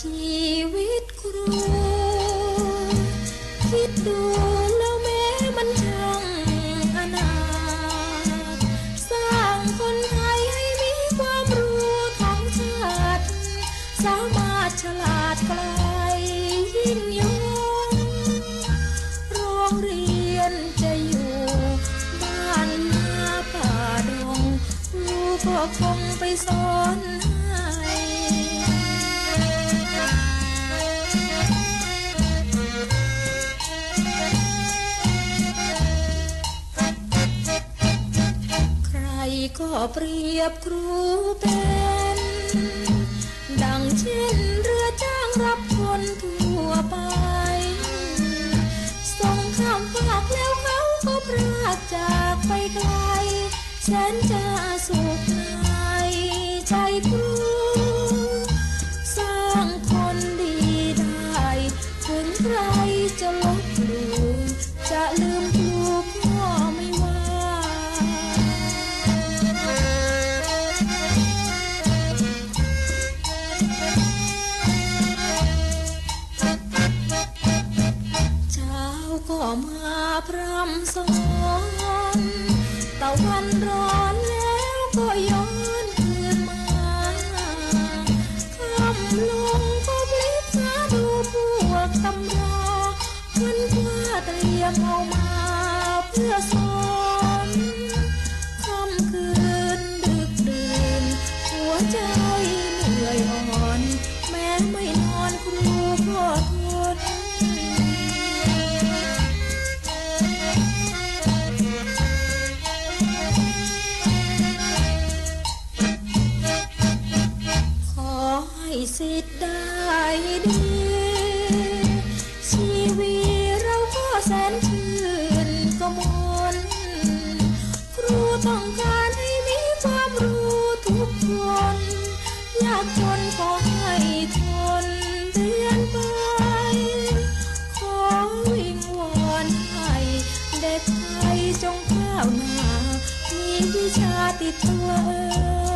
ชีวิตครู คิดดูแล้วแม้มันช่างอนาถสร้างคนไทยให้มีความรู้ท้องชาติ สามารถฉลาดไกลยิ่งยงโรงเรียนจะอยู่บ้านนาป่าดงครูก็คงไปสอน ก็เปรียบครูเป็น ดังเช่นเรือจ้างรับคนทั่วไป ส่งข้ามฝากแล้วเขาก็พรากจากไปไกลแสนจะสุขใจใจครู มาพร่ำสอนตะวันร้อนแล้วก็ย้อนคืนมาคำลงก็พลิกหาดูพวกตำรามันว่าเตรียมเอามาเพื่อสอน ให้สิทธิ์ได้ดี ชีวิตเราก็แสนชื่นกมลครูต้องการให้มีความรู้ทุกคน อยากจนขอให้ทนเรียนไป ขอวิงวอนให้เด็กไทยจงก้าวหน้า มีวิชาติดตัวเอ่ย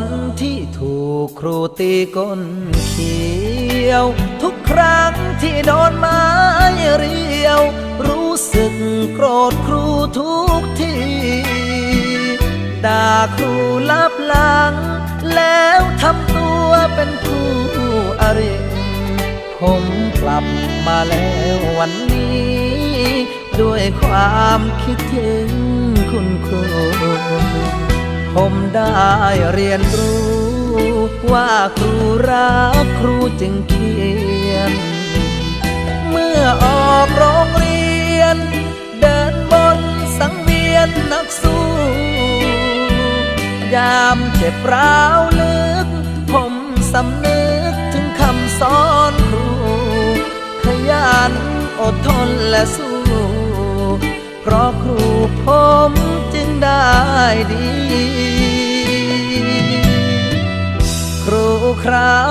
นที่ถูกครูตีก้นเขียว ทุกครั้งที่โดนไม้เรียว รู้สึกโกรธครูทุกทีด่าครูลับหลัง แล้วทำตัวเป็นผู้อริผมกลับมาแล้ววันนี้ ด้วยความคิดถึงคุณครู ผมได้เรียนรู้ ว่าครูรักครูจึงเขียน เมื่อออกโรงเรียน เดินบนสังเวียนนักสู้ ยามเจ็บร้าวลึก ผมสำนึกถึงคำสอนครู ขยันอดทนและสู้ เพราะครูผม